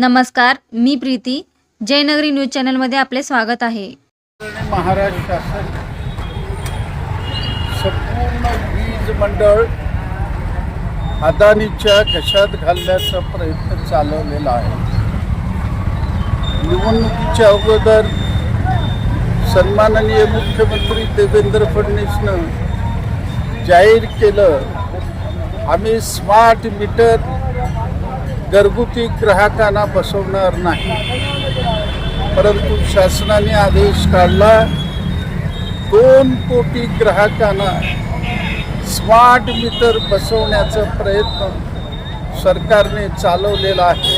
नमस्कार मी प्रीती. जयनगरी न्यूज चॅनलमध्ये आपले स्वागत आहे. महाराष्ट्र शासन संपूर्ण वीज मंडळ अदानीच्या घशात घालण्याचा प्रयत्न चालवलेला आहे. निवडणुकीच्या अगोदर सन्माननीय मुख्यमंत्री देवेंद्र फडणवीसनं जाहीर केलं आम्ही स्मार्ट मीटर घरगुती ग्राहकांना बसवणार नाही. परंतु शासनाने आदेश काढला दोन कोटी ग्राहकांना स्मार्ट मीटर बसवण्याचा प्रयत्न सरकारने चालवलेला आहे.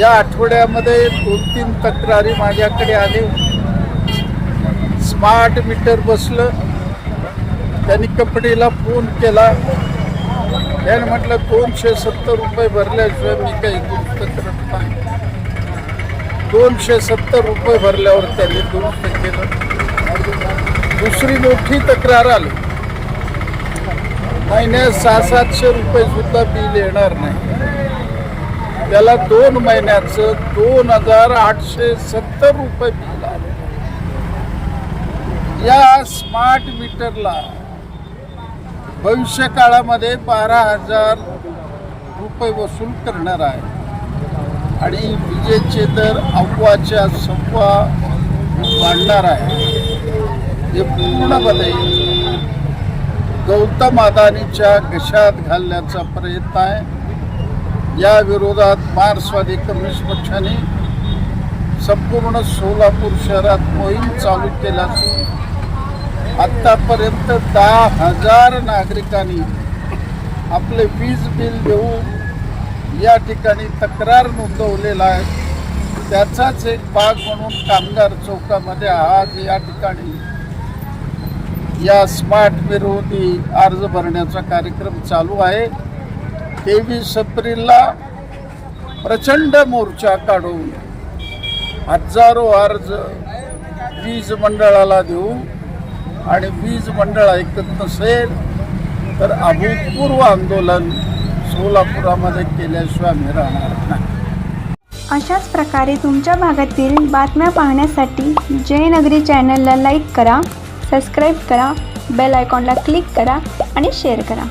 या आठवड्यामध्ये दोन तीन तक्रारी माझ्याकडे आले. स्मार्ट मीटर बसलं त्यांनी कपडेला फोन केला. त्याने म्हटलं दोनशे सत्तर रुपये भरल्याशिवाय मी काही दुरुस्त करत नाही. दोनशे सत्तर रुपये भरल्यावर त्यांनी दुरुस्त केलं. दुसरी मोठी तक्रार आली. महिन्यात सहा सातशे रुपये सुद्धा बिल येणार नाही. त्याला दोन महिन्याचं दोन हजार आठशे सत्तर रुपये बिल आलं. या स्मार्ट मीटरला भविष्य काळामध्ये बारा हजार रुपये वसूल करणार आहे. आणि विजेचे दर अव्वाच्या सव्वा वाढणार आहे. हे पूर्णपणे गौतम अदानीच्या घशात घालण्याचा प्रयत्न आहे. या विरोधात मार्क्सवादी कम्युनिस्ट पक्षाने संपूर्ण सोलापूर शहरात मोहीम चालू केला असून आत्तापर्यंत दहा हजार नागरिकांनी आपले वीज बिल देऊन या ठिकाणी तक्रार नोंदवलेला आहे. त्याचाच एक भाग म्हणून कामगार चौकामध्ये आज या ठिकाणी या स्मार्ट विरोधी अर्ज भरण्याचा कार्यक्रम चालू आहे. तेवीस एप्रिलला प्रचंड मोर्चा काढून हजारो अर्ज वीज मंडळाला देऊ आणि वीज मंडळ ऐकत नसेल तर अभूतपूर्व आंदोलन सोलापुरामध्ये केल्याशिवाय आम्ही राहणार नाही. अशाच प्रकारे तुमच्या भागातील बातम्या पाहण्यासाठी जयनगरी चॅनलला लाईक करा सबस्क्राईब करा बेल आयकॉनला क्लिक करा आणि शेअर करा.